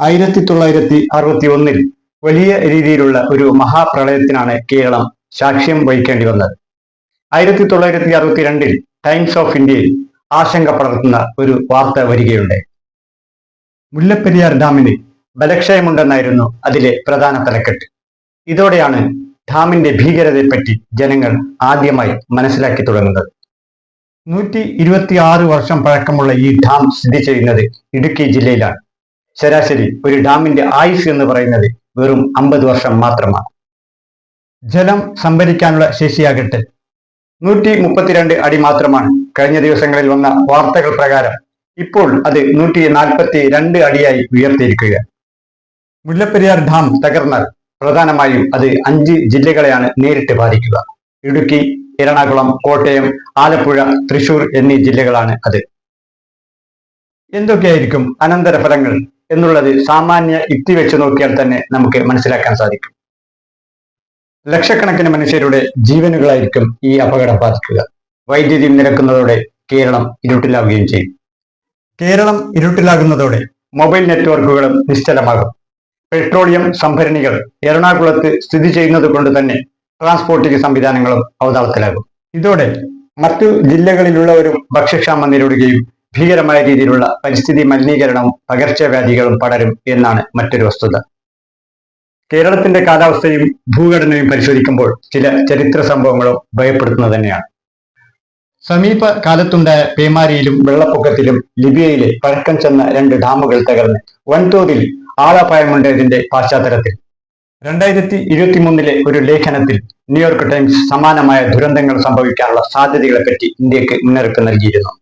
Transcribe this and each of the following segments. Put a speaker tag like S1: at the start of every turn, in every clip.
S1: ആയിരത്തി തൊള്ളായിരത്തി അറുപത്തി ഒന്നിൽ വലിയ രീതിയിലുള്ള ഒരു മഹാപ്രളയത്തിനാണ് കേരളം സാക്ഷ്യം വഹിക്കേണ്ടി വന്നത്. ആയിരത്തി തൊള്ളായിരത്തി അറുപത്തി രണ്ടിൽ ടൈംസ് ഓഫ് ഇന്ത്യയിൽ ആശങ്ക പടർത്തുന്ന ഒരു വാർത്ത വരികയുണ്ടായി. മുല്ലപ്പെരിയാർ ഡാമിന് ബലക്ഷയമുണ്ടെന്നായിരുന്നു അതിലെ പ്രധാന തലക്കെട്ട്. ഇതോടെയാണ് ഡാമിന്റെ ഭീകരതയെപ്പറ്റി ജനങ്ങൾ ആദ്യമായി മനസ്സിലാക്കി തുടങ്ങുന്നത്. നൂറ്റി ഇരുപത്തി ആറ് വർഷം പഴക്കമുള്ള ഈ ഡാം സ്ഥിതി ചെയ്യുന്നത് ഇടുക്കി ജില്ലയിലാണ്. ശരാശരി ഒരു ഡാമിന്റെ ആയുസ് എന്ന് പറയുന്നത് വെറും അമ്പത് വർഷം മാത്രമാണ്. ജലം സംഭരിക്കാനുള്ള ശേഷിയാകട്ടെ. നൂറ്റി മുപ്പത്തിരണ്ട് അടി മാത്രമാണ് കഴിഞ്ഞ ദിവസങ്ങളിൽ വന്ന വാർത്തകൾ പ്രകാരം. ഇപ്പോൾ അത് നൂറ്റി നാൽപ്പത്തി രണ്ട് അടിയായി ഉയർത്തിയിരിക്കുക. മുല്ലപ്പെരിയാർ ഡാം തകർന്നാൽ പ്രധാനമായും അത് അഞ്ച് ജില്ലകളെയാണ് നേരിട്ട് ബാധിക്കുക. ഇടുക്കി എറണാകുളം കോട്ടയം ആലപ്പുഴ തൃശൂർ എന്നീ ജില്ലകളാണ് അത്. എന്തൊക്കെയായിരിക്കും അനന്തരഫലങ്ങൾ? എന്നുള്ളത് സാമാന്യ യുക്തി വെച്ച് നോക്കിയാൽ തന്നെ നമുക്ക് മനസ്സിലാക്കാൻ സാധിക്കും. ലക്ഷക്കണക്കിന് മനുഷ്യരുടെ ജീവനുകളായിരിക്കും ഈ അപകടം ബാധിക്കുക. വൈദ്യുതി നിരക്കുന്നതോടെ കേരളം ഇരുട്ടിലാവുകയും ചെയ്യും. കേരളം ഇരുട്ടിലാകുന്നതോടെ മൊബൈൽ നെറ്റ്വർക്കുകളും നിശ്ചലമാകും. പെട്രോളിയം സംഭരണികൾ എറണാകുളത്ത് സ്ഥിതി ചെയ്യുന്നത് കൊണ്ട് തന്നെ ട്രാൻസ്പോർട്ടിംഗ് സംവിധാനങ്ങളും അവതാളത്തിലാകും. ഇതോടെ മറ്റു ജില്ലകളിലുള്ളവരും ഭക്ഷ്യക്ഷാമം നേരിടുകയും ഭീകരമായ രീതിയിലുള്ള പരിസ്ഥിതി മലിനീകരണവും പകർച്ചവ്യാധികളും പടരും എന്നാണ് മറ്റൊരു വസ്തുത. കേരളത്തിന്റെ കാലാവസ്ഥയും ഭൂഘടനയും പരിശോധിക്കുമ്പോൾ ചില ചരിത്ര സംഭവങ്ങളും ഭയപ്പെടുത്തുന്നത് തന്നെയാണ്. സമീപ കാലത്തുണ്ടായ പേമാരിയിലും വെള്ളപ്പൊക്കത്തിലും ലിബിയയിലെ പഴക്കം ചെന്ന രണ്ട് ഡാമുകൾ തകർന്ന്. വൻതോതിൽ ആളപായമുണ്ടായതിന്റെ പശ്ചാത്തലത്തിൽ. രണ്ടായിരത്തി ഇരുപത്തി മൂന്നിലെ ഒരു ലേഖനത്തിൽ ന്യൂയോർക്ക് ടൈംസ് സമാനമായ ദുരന്തങ്ങൾ സംഭവിക്കാനുള്ള സാധ്യതകളെപ്പറ്റി ഇന്ത്യയ്ക്ക് മുന്നറിയിപ്പ് നൽകിയിരുന്നു.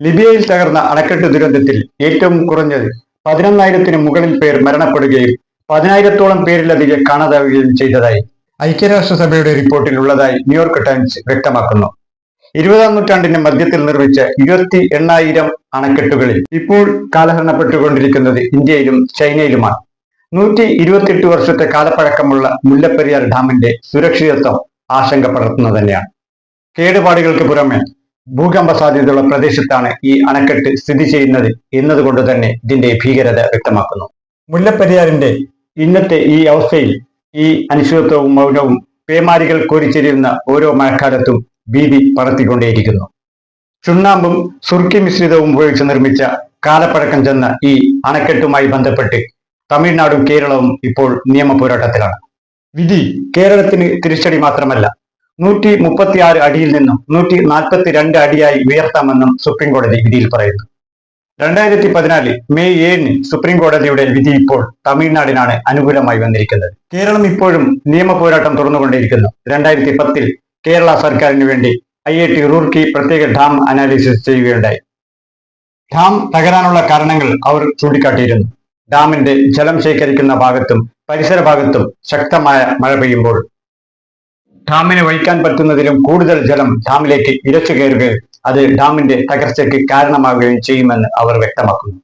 S1: ലിബിയയിൽ തകർന്ന അണക്കെട്ട് ദുരന്തത്തിൽ ഏറ്റവും കുറഞ്ഞത് പതിനൊന്നായിരത്തിന് മുകളിൽ പേർ മരണപ്പെടുകയും പതിനായിരത്തോളം പേരിലധികം കാണാതാവുകയും ചെയ്തതായി ഐക്യരാഷ്ട്രസഭയുടെ റിപ്പോർട്ടിൽ ഉള്ളതായി ന്യൂയോർക്ക് ടൈംസ് വ്യക്തമാക്കുന്നു. ഇരുപതാം നൂറ്റാണ്ടിന്റെ മധ്യത്തിൽ നിർമ്മിച്ച ഇരുപത്തി എണ്ണായിരം അണക്കെട്ടുകളിൽ ഇപ്പോൾ കാലഹരണപ്പെട്ടുകൊണ്ടിരിക്കുന്നത് ഇന്ത്യയിലും ചൈനയിലുമാണ്. നൂറ്റി ഇരുപത്തിയെട്ട് വർഷത്തെ കാലപ്പഴക്കമുള്ള മുല്ലപ്പെരിയാർ ഡാമിന്റെ സുരക്ഷിതത്വം ആശങ്ക പടർത്തുന്നത് തന്നെയാണ്. കേടുപാടുകൾക്ക് പുറമെ ഭൂകമ്പ സാധ്യതയുള്ള പ്രദേശത്താണ് ഈ അണക്കെട്ട് സ്ഥിതി ചെയ്യുന്നത് എന്നതുകൊണ്ട് തന്നെ ഇതിന്റെ ഭീകരത വ്യക്തമാക്കുന്നു. മുല്ലപ്പെരിയാറിന്റെ ഇന്നത്തെ ഈ അവസ്ഥയിൽ ഈ അനിശ്ചിതത്വവും മൗനവും പേമാരികൾ കോരിച്ചെരിയുന്ന ഓരോ മഴക്കാലത്തും ഭീതി പടർത്തിക്കൊണ്ടേയിരിക്കുന്നു. ചുണ്ണാമ്പും സുർക്കി മിശ്രിതവും ഉപയോഗിച്ച് നിർമ്മിച്ച കാലപ്പഴക്കം ചെന്ന ഈ അണക്കെട്ടുമായി ബന്ധപ്പെട്ട് തമിഴ്നാടും കേരളവും ഇപ്പോൾ നിയമ പോരാട്ടത്തിലാണ്. വിധി കേരളത്തിന് തിരിച്ചടി മാത്രമല്ല നൂറ്റി മുപ്പത്തി ആറ് അടിയിൽ നിന്നും നൂറ്റി നാൽപ്പത്തി രണ്ട് അടിയായി ഉയർത്താമെന്നും സുപ്രീം കോടതി വിധിയിൽ പറയുന്നു. രണ്ടായിരത്തി പതിനാലിൽ മെയ് ഏഴിന് സുപ്രീം കോടതിയുടെ വിധി ഇപ്പോൾ തമിഴ്നാടിനാണ് അനുകൂലമായി വന്നിരിക്കുന്നത്. കേരളം ഇപ്പോഴും നിയമ പോരാട്ടം തുറന്നുകൊണ്ടിരിക്കുന്നു രണ്ടായിരത്തി പത്തിൽ കേരള സർക്കാരിന് വേണ്ടി ഐ ഐ ടി റൂർക്കി പ്രത്യേക ഡാം അനാലിസിസ് ചെയ്യുകയുണ്ടായി. ഡാം തകരാനുള്ള കാരണങ്ങൾ അവർ ചൂണ്ടിക്കാട്ടിയിരുന്നു. ഡാമിന്റെ ജലം ശേഖരിക്കുന്ന ഭാഗത്തും പരിസര ഭാഗത്തും ശക്തമായ മഴ പെയ്യുമ്പോൾ ഡാമിന് വഹിക്കാൻ പറ്റുന്നതിലും കൂടുതൽ ജലം ഡാമിലേക്ക് ഇരച്ചു കയറുകയും അത് ഡാമിന്റെ തകർച്ചയ്ക്ക് കാരണമാവുകയും ചെയ്യുമെന്ന് അവർ വ്യക്തമാക്കുന്നു.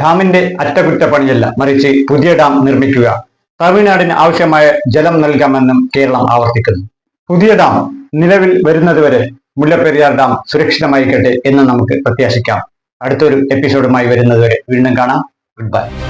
S1: ഡാമിന്റെ അറ്റകുറ്റപ്പണിയല്ല മറിച്ച് പുതിയ ഡാം നിർമ്മിക്കുക. തമിഴ്നാടിന് ആവശ്യമായ ജലം നൽകാമെന്നും കേരളം ആവർത്തിക്കുന്നു. പുതിയ ഡാം നിലവിൽ വരുന്നതുവരെ മുല്ലപ്പെരിയാർ ഡാം സുരക്ഷിതമായിക്കട്ടെ എന്ന് നമുക്ക് പ്രത്യാശിക്കാം. അടുത്തൊരു എപ്പിസോഡുമായി വരുന്നതുവരെ വീണ്ടും കാണാം. Good bye